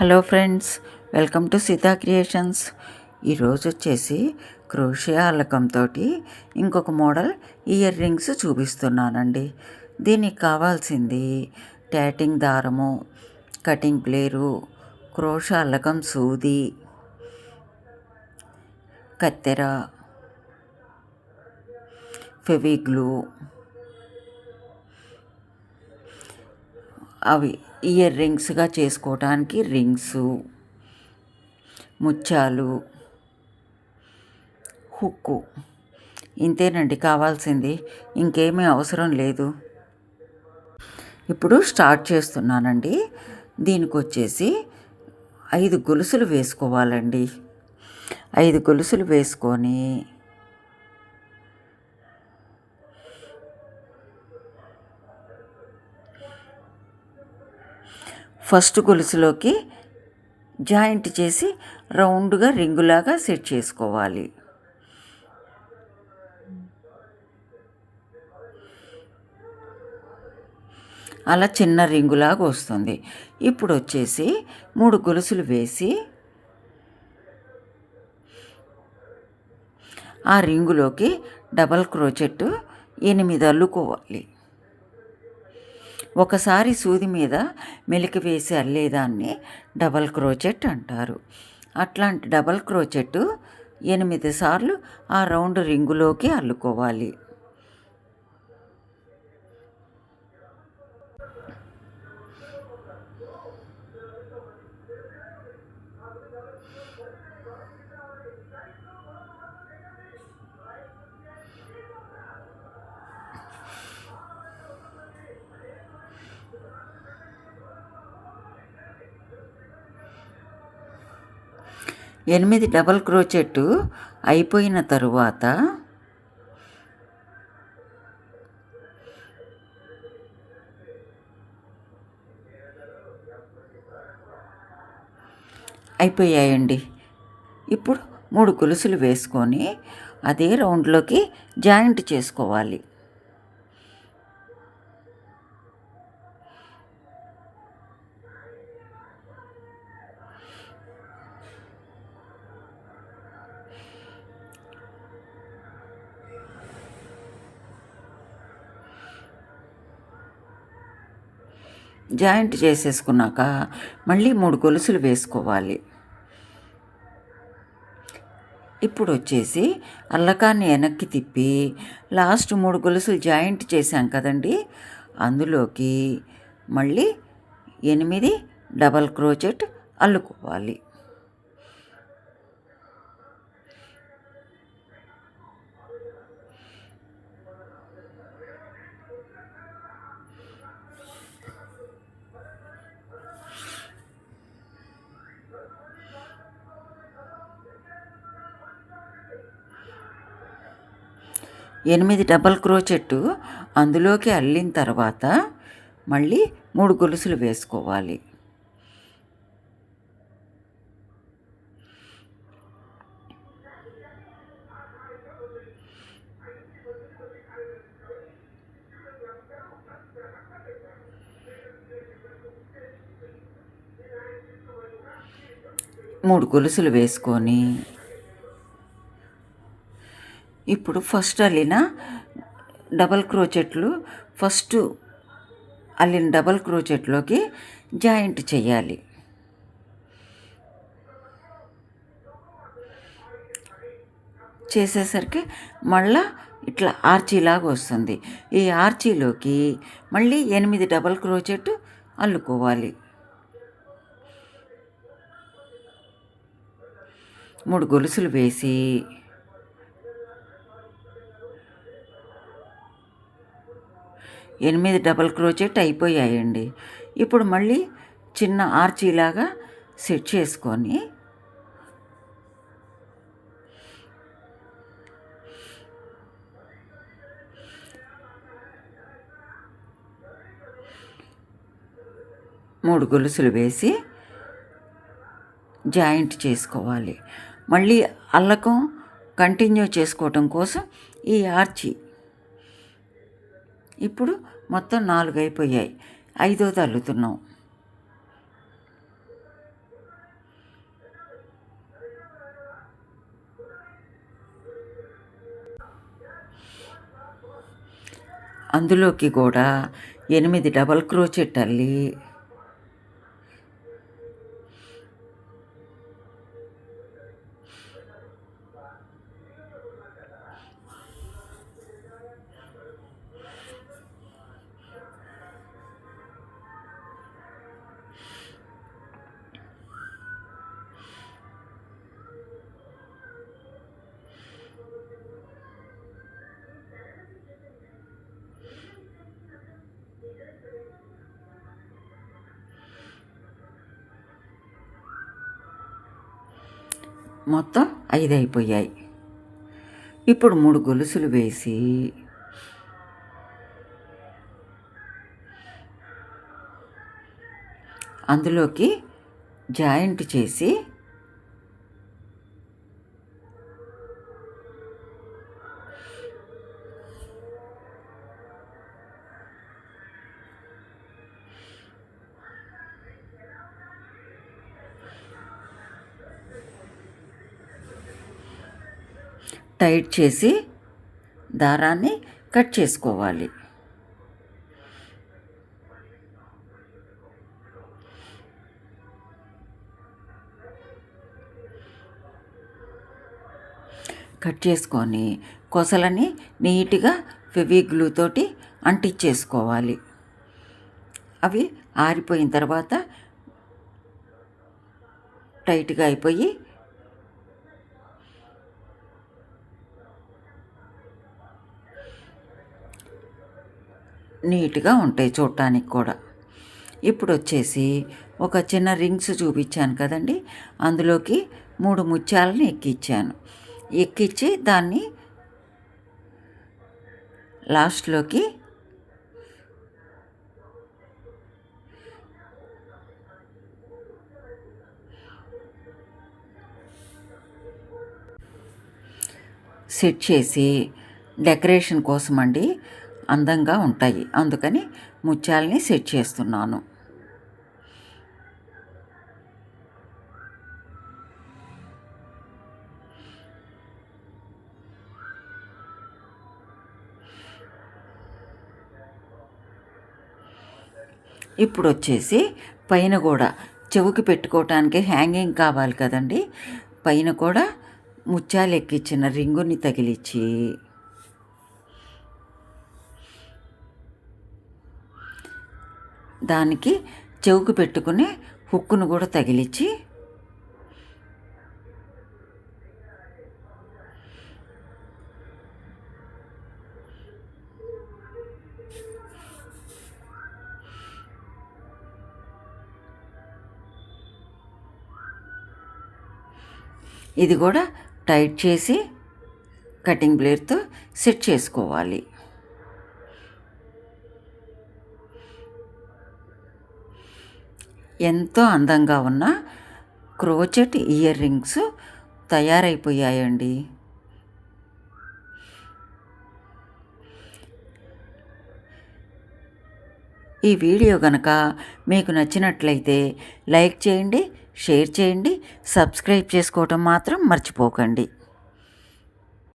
Hello friends welcome to Sita Creations. ఈరోజు వచ్చేసి క్రోషియా అల్లకంతో ఇంకొక మోడల్ ఇయర్ రింగ్స్ చూపిస్తున్నానండి. దీనికి కావాల్సింది ట్యాటింగ్ దారము కటింగ్ ప్లేరు క్రోషా అల్లకం సూది కత్తెర ఫెవిగ్లూ అవి ఇయర్ రింగ్స్గా చేసుకోవటానికి రింగ్స్ ముత్యాలు హుక్కు. ఇంతేనండి కావాల్సింది. ఇంకేమీ అవసరం లేదు. ఇప్పుడు స్టార్ట్ చేస్తున్నానండి. దీనికి వచ్చేసి ఐదు గొలుసులు వేసుకోవాలండి. ఐదు గొలుసులు వేసుకొని ఫస్ట్ గొలుసులోకి జాయింట్ చేసి రౌండ్గా రింగులాగా సెట్ చేసుకోవాలి. అలా చిన్న రింగులాగా వస్తుంది. ఇప్పుడు వచ్చేసి మూడు గొలుసులు వేసి ఆ రింగులోకి డబల్ క్రోచెట్ ఎనిమిది అల్లుకోవాలి. ఒకసారి సూది మీద మెలికి వేసి అల్లేదాన్ని డబల్ క్రోచెట్ అంటారు. అట్లాంటి డబల్ క్రోచెట్ ఎనిమిది సార్లు ఆ రౌండ్ రింగులోకి అల్లుకోవాలి. ఎనిమిది డబల్ క్రోచెట్టు అయిపోయిన తరువాత అయిపోయాయండి. ఇప్పుడు మూడు గొలుసులు వేసుకొని అదే రౌండ్లోకి జాయింట్ చేసుకోవాలి. జాయింట్ చేసేసుకున్నాక మళ్ళీ మూడు గొలుసులు వేసుకోవాలి. ఇప్పుడు వచ్చేసి అల్లకాన్ని వెనక్కి తిప్పి లాస్ట్ మూడు గొలుసులు జాయింట్ చేసాం కదండి. అందులోకి మళ్ళీ ఎనిమిది డబల్ క్రోచెట్ అల్లుకోవాలి. ఎనిమిది డబల్ క్రోచెట్టు అందులోకి అల్లిన తర్వాత మళ్ళీ మూడు గొలుసులు వేసుకోవాలి. మూడు గొలుసులు వేసుకొని ఇప్పుడు ఫస్ట్ అల్లిన డబల్ క్రోచెట్లు ఫస్ట్ అల్లిన డబల్ క్రోచెట్లోకి జాయింట్ చేయాలి చేసేసరికి మళ్ళా ఇట్లా ఆర్చీలాగా వస్తుంది. ఈ ఆర్చీలోకి మళ్ళీ ఎనిమిది డబల్ క్రోచెట్ అల్లుకోవాలి. మూడు గొలుసులు వేసి ఎనిమిది డబల్ క్రోచెట్ అయిపోయాయండి. ఇప్పుడు మళ్ళీ చిన్న ఆర్చీలాగా సెట్ చేసుకొని మూడు గొలుసులు వేసి జాయింట్ చేసుకోవాలి. మళ్ళీ అల్లకం కంటిన్యూ చేసుకోవటం కోసం ఈ ఆర్చి ఇప్పుడు మొత్తం నాలుగు అయిపోయాయి ఐదోది అల్లుతున్నాం అందులోకి కూడా ఎనిమిది డబల్ క్రోచెట్ అల్లి మొత్తం ఐదు అయిపోయాయి ఇప్పుడు మూడు గొలుసులు వేసి అందులోకి జాయింట్ చేసి టైట్ చేసి దారాన్ని కట్ చేసుకోవాలి. కట్ చేసుకొని కొసలని నీట్గా ఫెవిగ్లూ తోటి అంటించేసుకోవాలి అవి ఆరిపోయిన తర్వాత టైట్గా అయిపోయి నీట్గా ఉంటాయి చూడటానికి కూడా. ఇప్పుడు వచ్చేసి ఒక చిన్న రింగ్స్ చూపించాను కదండి. అందులోకి మూడు ముత్యాలను ఎక్కిచ్చాను. ఎక్కిచ్చి దాన్ని లాస్ట్లోకి సెట్ చేసి డెకరేషన్ కోసం అండి అందంగా ఉంటాయి. అందుకని ముత్యాలని సెట్ చేస్తున్నాను. ఇప్పుడు వచ్చేసి పైన కూడా చెవుకి పెట్టుకోవటానికి హ్యాంగింగ్ కావాలి కదండి. పైన కూడా ముత్యాలు ఎక్కించిన రింగుని తగిలిచ్చి దానికి చెవుకు పెట్టుకుని హుక్కును కూడా తగిలించి ఇది కూడా టైట్ చేసి కటింగ్ బ్లేడ్తో సెట్ చేసుకోవాలి. ఎంతో అందంగా ఉన్న క్రోచెట్ ఇయర్ రింగ్స్ తయారైపోయాయండి. ఈ వీడియో కనుక మీకు నచ్చినట్లయితే లైక్ చేయండి షేర్ చేయండి సబ్స్క్రైబ్ చేసుకోవటం మాత్రం మర్చిపోకండి.